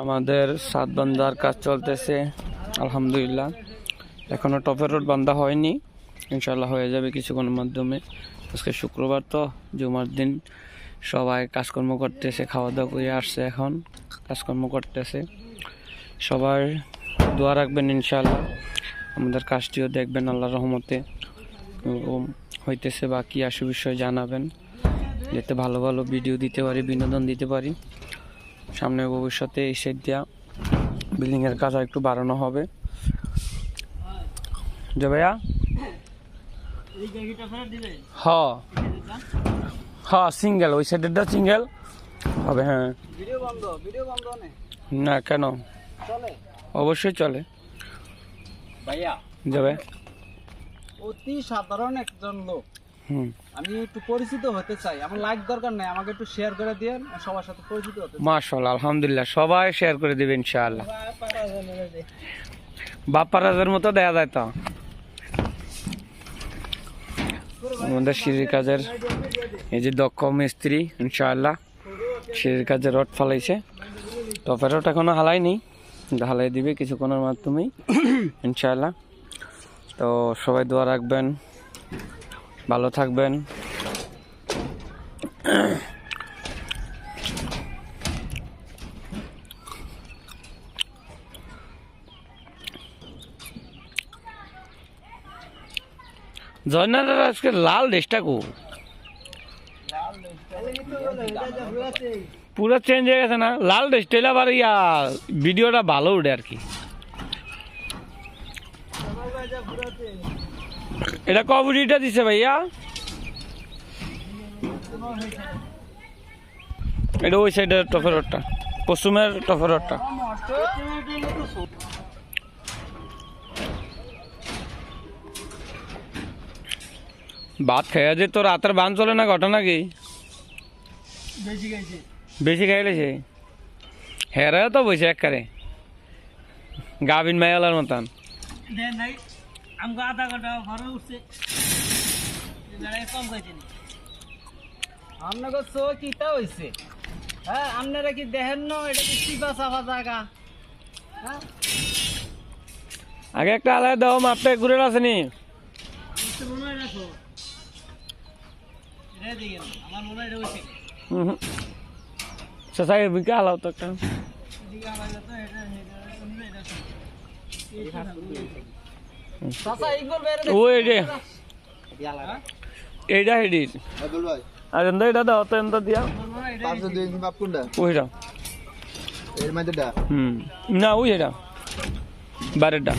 আমাদের সাত বান্ধার কাজ চলতেছে, আলহামদুলিল্লাহ। এখনও টপের রোড বান্ধা হয়নি ইনশাল্লাহ হয়ে যাবে কিছুক্ষণের মাধ্যমে। আজকে শুক্রবার তো, জুমার দিন, সবাই কাজকর্ম করতেছে খাওয়া দাওয়া করে আসছে এখন, কাজকর্ম করতেছে। সবাই দোয়া রাখবেন ইনশাল্লাহ আমাদের কাজটিও দেখবেন আল্লাহ রহমতে। হইতেছে বা কী আসু বিষয় জানাবেন, যাতে ভালো ভালো ভিডিও দিতে পারি, বিনোদন দিতে পারি। সামনে ভবিষ্যতে এই সেট দেওয়া বিল্ডিংয়ের কাজ একটু বাড়ানো হবে। যে ভাইয়া? হ। হ সিঙ্গেল ওই সাইডেরটা সিঙ্গেল হবে হ্যাঁ। না কেন? চলে অবশ্যই চলে। ভাইয়া। যাবে অতি সাধারণ একজন লোক। আমি একটু পরিচিত হতে চাই। আমার লাইক দরকার নাই আমাকে একটু শেয়ার করে দিয়েন সবার সাথে পরিচিত হতে চাই। মাশাল্লাহ আলহামদুলিল্লাহ সবাই শেয়ার করে দেবে ইনশাআল্লাহ। বাপ্পারাজের মতো দেয়া যায় তো? আমাদের সিঁড়ির কাজের এই যে দক্ষ মিস্ত্রি ইনশাআল্লাহ সিঁড়ির কাজে রড ফালাইছে। টপের রড এখনও হালাইনি হালাই দিবে কিছুক্ষণের মাধ্যমেই ইনশাআল্লাহ। তো সবাই দোয়া রাখবেন। ভালো থাকবেন। জয়নারের আজকে লাল ড্রেসটা কো পুরো চেঞ্জ হয়ে গেছে না? লাল ড্রেসটা আবার ইয়া ভিডিওটা ভালো উঠে আর কি। এটা কবুডিটা দিছে ভাইয়া? এটা ওই সাইডের টফের রোডটা। পশ্চিমের টফের রোডটা। ভাত খেয়ে যে তোর রাতের বান চলে না ঘটনা কি? বেশি খাইলেছে হেরে তো বসে একবারে গাবিন মায়ালার মতন। দেন নাই। আমাকে আধা ঘণ্টা ঘরে উঠছে। কম গেছে আপনাকে চো কিতা হইছে। হ্যাঁ আপনারা কি দেখেন না? এটা কি চিপা চাপা জায়গা? হ্যাঁ? আগে একটা আলাদা দাও মাপটা ঘুরে আসেনি রাখো। এটা দিকে আমার এটা হইছে। সসাই বিকা হালাও তো একটা। ওই রে এইটা ভাই। আর এন্দা এটা দাও তো এন্দা দিয়া। পাঁচশো দুই মাপ কোনটা? ওইটা এর মধ্যেটা হুম। না ওই এটা। বারেরটা।